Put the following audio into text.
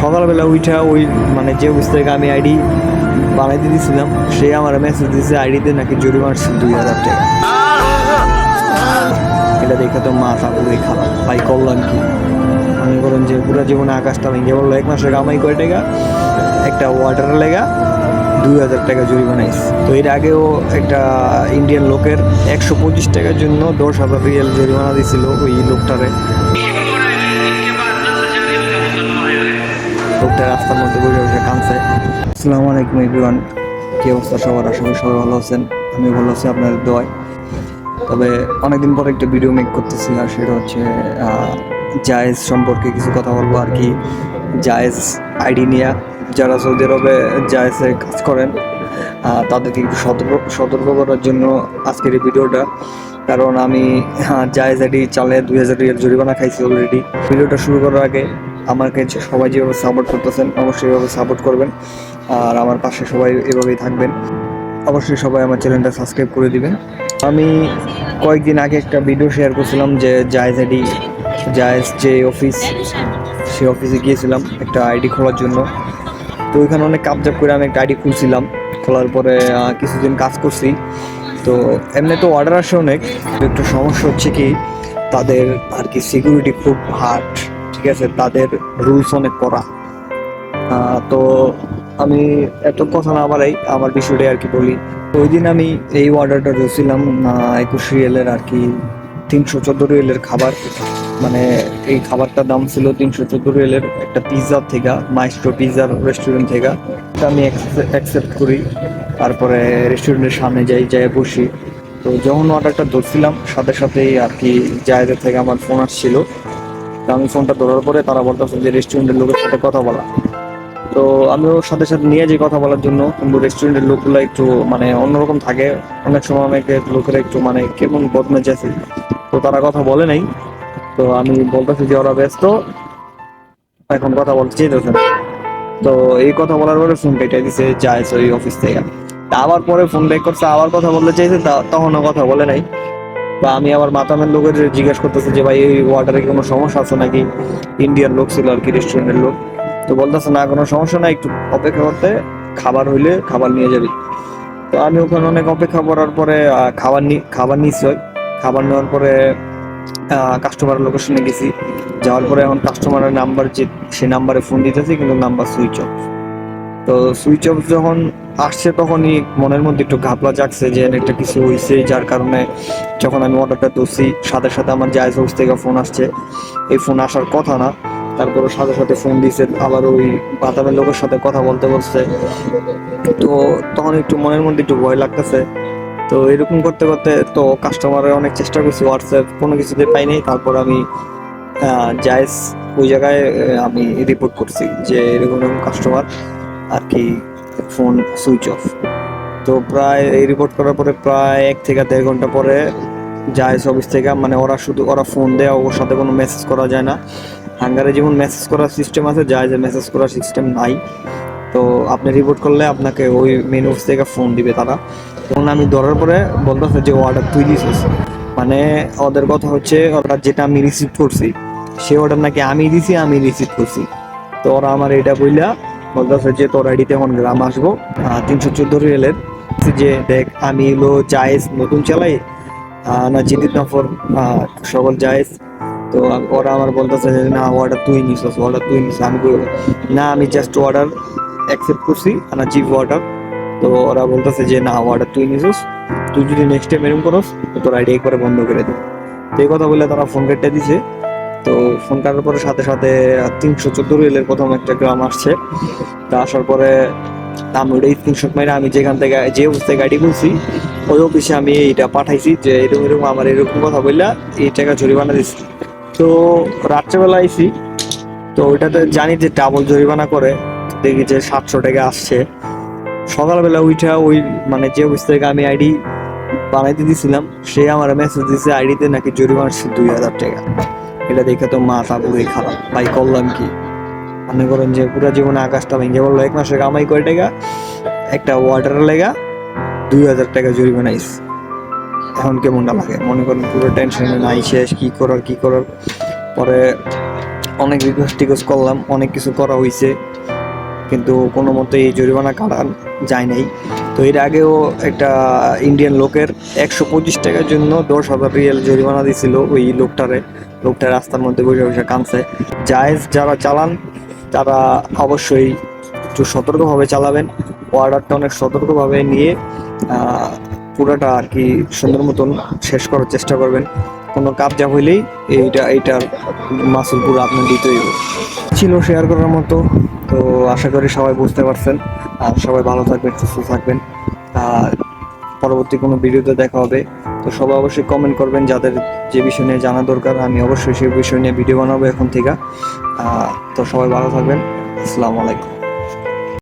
সকালবেলা উঠা ওই মানে যে অবস্থা থেকে আমি আইডি বানাইতে দিয়েছিলাম সে আমার মেসেজ দিয়েছে আইডিতে নাকি জরিমানা দুই হাজার টাকা। এটা দেখে তো মাথা পুরোই খারাপ। ভাই করলাম কি? মনে করেন যে পুরো জীবনে আকাশটা ভেঙে বলল এক মাসে কামাই কয় টাকা? একটা ওয়াটারের লেগা দুই হাজার টাকা জরিমানা আইস তো এর আগেও একটা ইন্ডিয়ান লোকের একশো পঁচিশ টাকার জন্য দশ হাজার রিয়েল জরিমানা দিছিল ওই লোকটারে। লোকটা রাস্তার মধ্যে বসে বসে কাঁদছে। আসসালামু আলাইকুম এভরিওয়ান। কি অবস্থা সবার? আশা করি সবাই ভালো আছেন। আমি ভালো আছি আপনাদের দোয়ায়। তবে অনেকদিন পর একটা ভিডিও মেক করতেছি, আর সেটা হচ্ছে জায়েজ সম্পর্কে কিছু কথা বলব আর কি। জায়েজ আইডি নিয়ে যারা সৌদি আরবে জায়েজে কাজ করেন তাদেরকে একটু সতর্ক সতর্ক করার জন্য আজকের এই ভিডিওটা কারণ আমি জায়েজ আইডি চালে দুই হাজার জরিমানা খাইছি অলরেডি ভিডিওটা শুরু করার আগে আমার কাছে সবাই যেভাবে সাপোর্ট করতেছেন, অবশ্যই এভাবে সাপোর্ট করবেন। আর আমার পাশে সবাই এভাবেই থাকবেন। অবশ্যই সবাই আমার চ্যানেলটা সাবস্ক্রাইব করে দিবেন। আমি কয়েকদিন আগে একটা ভিডিও শেয়ার করছিলাম যে জায়েজ আইডি জায়েজ যে অফিস সেই অফিসে গিয়েছিলাম একটা আইডি খোলার জন্য। তো ওইখানে অনেক কাপজাপ করে আমি একটা আইডি খুলছিলাম। খোলার পরে কিছুদিন কাজ করছি। তো এমনি তো অর্ডার আসে অনেক। একটু সমস্যা হচ্ছে কি, তাদের আর কি সিকিউরিটি খুব হার্ড ঠিক আছে, তাদের রুলস অনেক করা তো আমি এত কথা না বাড়াই, আমার বিষয়টা আর কি বলি। ওই দিন আমি এই অর্ডারটা দিয়েছিলাম একুশ রিয়েলের আর কি তিনশো চোদ্দ রিয়েলের খাবার। মানে এই খাবারটার দাম ছিল তিনশো চোদ্দ রিয়েলের একটা পিৎজা থেকে মাইস্ট্রো পিৎজার রেস্টুরেন্ট থেকে। আমি অ্যাকসেপ্ট করি, তারপরে রেস্টুরেন্টের সামনে যাই যাই বসি। তো যখন অর্ডারটা ধরছিলাম, সাথে সাথেই আর কি জায়গা থেকে আমার ফোন আসছিল। আমি ফোনটা ধরার পরে তারা বলতেছে যে রেস্টুরেন্টের লোকের সাথে কথা বলা। তো আমি ওর সাথে সাথে নিয়ে যাই কথা বলার জন্য। কিন্তু রেস্টুরেন্টের লোকগুলো একটু মানে অন্যরকম থাকে। অনেক সময় অনেকে লোকেরা একটু মানে কেমন বদমেজ আছে। তো তারা কথা বলে নাই। তো আমি বলতেছি যে ওরা ব্যস্ত। এখন কথা বলতে না। তো এই কথা বলার পরে ফোন কেটে দিছে, যায় ওই অফিস থেকে। আবার পরে ফোন ব্যাক করছে, আবার কথা বলতে চাইছে তখনও কথা বলে নাই। বা আমি আবার মাতামের লোকের জিজ্ঞেস করতেছি যে, ভাই, এই ওয়াটারে কোনো সমস্যা আছে নাকি? ইন্ডিয়ান লোক ছিল আর কি রেস্টুরেন্টের লোক। তো বলতেছে, না, কোনো সমস্যা নাই, একটু অপেক্ষা করতে, খাবার হইলে খাবার নিয়ে যাবি। তো আমি ওখানে অনেক অপেক্ষা করার পরে খাবার নি, খাবার নিচ্ছি খাবার নেওয়ার পরে কাস্টমার লোকেশনে গেছি। যাওয়ার পরে এখন কাস্টমারের নাম্বার যে, সে নাম্বারে ফোন দিতেছি, কিন্তু নাম্বার সুইচ অফ তো সুইচ অফ যখন আসছে তখনই মনের মধ্যে একটু ঘাপলা জাগছে যে একটা কিছু হয়েছে যার কারণে যখন আমি অর্ডারটা ধরছি সাথে সাথে আমার জায়জ হাউস থেকে ফোন আসছে। এই ফোন আসার কথা না তারপরে সাথে সাথে ফোন দিছে, আবার ওই বাতামের লোকের সাথে কথা বলতে বলছে। তো তখন একটু মনের মধ্যে একটু ভয় লাগতেছে। তো এরকম করতে করতে তো কাস্টমারের অনেক চেষ্টা করছি হোয়াটসঅ্যাপ কোনো কিছুতে পাইনি তারপর আমি জায়েজ ওই জায়গায় আমি রিপোর্ট করছি যে এরকম এরকম কাস্টমার আর কি ফোন সুইচ অফ। তো প্রায় এই রিপোর্ট করার পরে প্রায় এক থেকে দেড় ঘণ্টা পরে যায় অফিস থেকে মানে ওরা শুধু ওরা ফোন দেয়, ওর সাথে কোনো মেসেজ করা যায় না। হাঙ্গারে যেমন মেসেজ করার সিস্টেম আছে জায়েজে মেসেজ করার সিস্টেম নাই। তো আপনি রিপোর্ট করলে আপনাকে ওই মেন অফিস থেকে ফোন দিবে তারা। তখন আমি ধরার পরে বলতেছে যে অর্ডার তুই দিছিস। মানে ওদের কথা হচ্ছে অর্ডার যেটা আমি রিসিভ করছি, সে অর্ডার নাকি আমি দিছি, আমি রিসিভ করছি। তো ওরা আমার এটা বইলা বলতেছে যে তোর আইডিতে এখন গ্রাম আসব। তিনশো চোদ্দ রিয়েলের। যে দেখ, আমি হলো জায়েজ নতুন চালাই না জিদিত নফর সকল জায়েজ। তো ওরা আমার বলতেছে যে, না অর্ডার তুই নিস অর্ডার তুই নিস। আমি না, আমি জাস্ট অর্ডার অ্যাকসেপ্ট করছি, না জিপ অর্ডার তো ওরা বলতেছে যে, না অর্ডার তুই নিছিস। তুই যদি নেক্সট টাইম এরকম করস, তোর আইডি একবারে বন্ধ করে দে। তো এই কথা বলে তারা ফোন কেটে দিছে। তো ফোন কাটার পরে সাথে সাথে তিনশো চোদ্দ রিলের প্রথম একটা গ্রাম আসছে। তা আসার পরে আমি ওটাই স্ক্রিনশট মাইরা আমি যেখান থেকে, যে অবস্থায় গাড়ি বলছি ওই অফিসে আমি এইটা পাঠাইছি যে এরকম এরকম আমার এরকম কথা বললা, এই টাকা জরিমানা দিচ্ছি তো রাত্রেবেলা আইছি, তো ওইটাতে জানি যে ডাবল জরিমানা করে, দেখি যে সাতশো টাকা আসছে। সকালবেলা উঠা ওই মানে যে অফিস থেকে আমি আইডি বানাইতে দিছিলাম, সে আমার মেসেজ দিছে, আইডিতে নাকি জরিমানা দুই হাজার টাকা। এটা দেখে তো মাথা পুরোই খারাপ। ভাই করলাম কি? মনে করেন যে পুরো জীবনে আকাশটা ভেঙে বলল এক মাসে কামাই কয় টাকা? একটা ওয়াটারের লেগা, দুই হাজার টাকা জরিমানা আইস এখন কেমনটা লাগে? মনে করেন পুরো টেনশনে নাই, শেষ, কী করার কী করার? পরে অনেক রিকোয়েস্ট টিকোয়েস্ট করলাম, অনেক কিছু করা হয়েছে কিন্তু কোনো মতে এই জরিমানা কাটা যায় নাই। তো এর আগেও একটা ইন্ডিয়ান লোকের একশো পঁচিশ টাকার জন্য দশ হাজার রিয়াল জরিমানা দিছিল ওই লোকটারে। লোকটা রাস্তার মধ্যে বসে বসে কানছে জায়েজ যারা চালান, তারা অবশ্যই একটু সতর্কভাবে চালাবেন। অর্ডারটা অনেক সতর্কভাবে নিয়ে পুরোটা আর কি সুন্দর মতন শেষ করার চেষ্টা করবেন। কোনো কাবজা হইলেই এইটা এইটার মাসুল পুরো আপনার দিতেই ছিল শেয়ার করার মতো, তো আশা করি সবাই বুঝতে পারছেন। আর সবাই ভালো থাকবেন, সুস্থ থাকবেন। আর পরবর্তী কোনো ভিডিওতে দেখা হবে। তো সবাই অবশ্যই কমেন্ট করবেন, যাদের যে বিষয় নিয়ে জানা দরকার, আমি অবশ্যই সেই বিষয় নিয়ে ভিডিও বানাবো এখন থেকে। তো সবাই ভালো থাকবেন। আসসালামু আলাইকুম।